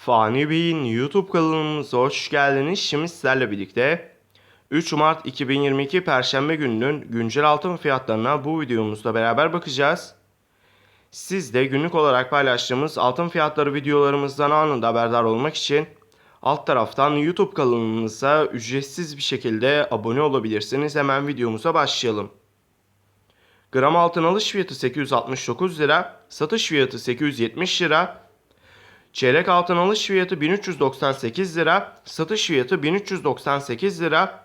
Fani Bey'in YouTube kanalımıza hoş geldiniz. Şimdi sizlerle birlikte 3 Mart 2022 Perşembe gününün güncel altın fiyatlarına bu videomuzda beraber bakacağız. Siz de günlük olarak paylaştığımız altın fiyatları videolarımızdan anında haberdar olmak için alt taraftan YouTube kanalımıza ücretsiz bir şekilde abone olabilirsiniz. Hemen videomuza başlayalım. Gram altın alış fiyatı 869 lira, satış fiyatı 870 lira, Çeyrek altın alış fiyatı 1398 lira, satış fiyatı 1398 lira.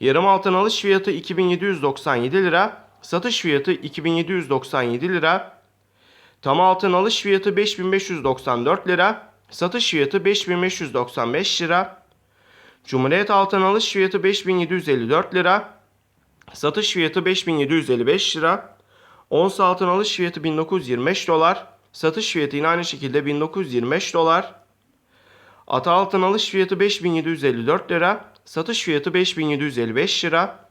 Yarım altın alış fiyatı 2797 lira, satış fiyatı 2797 lira. Tam altın alış fiyatı 5594 lira, satış fiyatı 5595 lira. Cumhuriyet altın alış fiyatı 5754 lira, satış fiyatı 5755 lira. Ons altın alış fiyatı 1925 dolar, satış fiyatı yine aynı şekilde 1925 dolar. Ata altın alış fiyatı 5754 lira, satış fiyatı 5755 lira.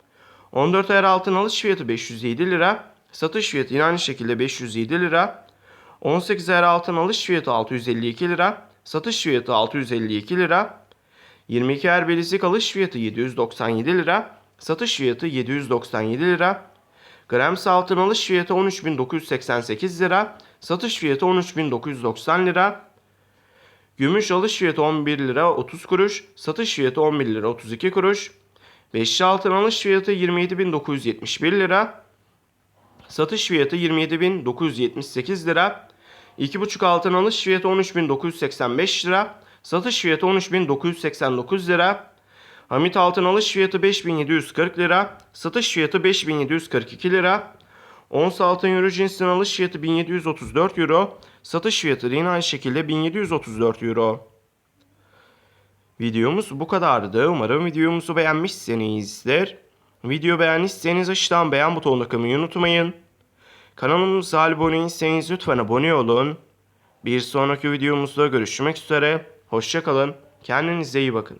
14 ayar altın alış fiyatı 507 lira, satış fiyatı yine aynı şekilde 507 lira. 18 ayar altın alış fiyatı 652 lira, satış fiyatı 652 lira. 22 ayar bilezik alış fiyatı 797 lira, satış fiyatı 797 lira. Grams altın alış fiyatı 13.988 lira, satış fiyatı 13.990 lira. Gümüş alış fiyatı 11 lira 30 kuruş, satış fiyatı 11 lira 32 kuruş. Beşli altın alış fiyatı 27.971 lira, satış fiyatı 27.978 lira. 2,5 altın alış fiyatı 13.985 lira, satış fiyatı 13.989 lira. Hamit altın alış fiyatı 5740 lira, satış fiyatı 5742 lira. Ons altın euro cinsinden alış fiyatı 1734 euro, satış fiyatı yine aynı şekilde 1734 euro. Videomuz bu kadardı. Umarım videomuzu beğenmişsinizdir. Video beğendiyseniz aşağıdan beğen butonuna kılmayı unutmayın. Kanalımıza abone değilseniz lütfen abone olun. Bir sonraki videomuzda görüşmek üzere. Hoşçakalın. Kendinize iyi bakın.